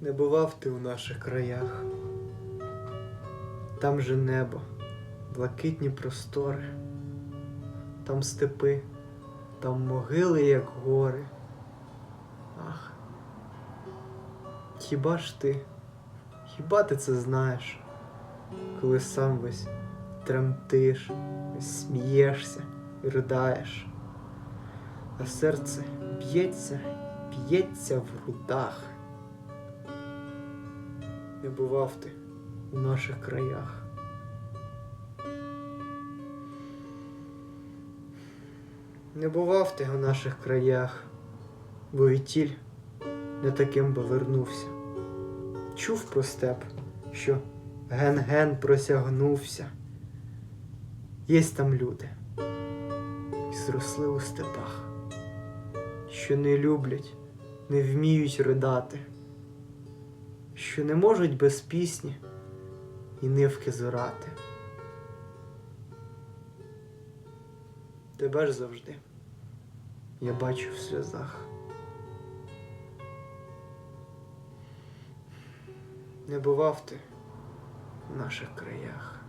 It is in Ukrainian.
Не бував ти у наших краях. Там же небо, блакитні простори, там степи, там могили, як гори. Ах. Хіба ж ти, хіба ти це знаєш, коли сам весь тремтиш, весь смієшся і riдаєш, а серце б'ється, б'ється в грудах. Не бував ти у наших краях. Не бував ти у наших краях, бо відтіль не таким би вернувся. Чув про степ, що ген-ген просягнувся. Єсть там люди, і зросли у степах, що не люблять, не вміють ридати що не можуть без пісні і нивки зорати. Тебе ж завжди я бачу в сльозах. Не бував ти в наших краях.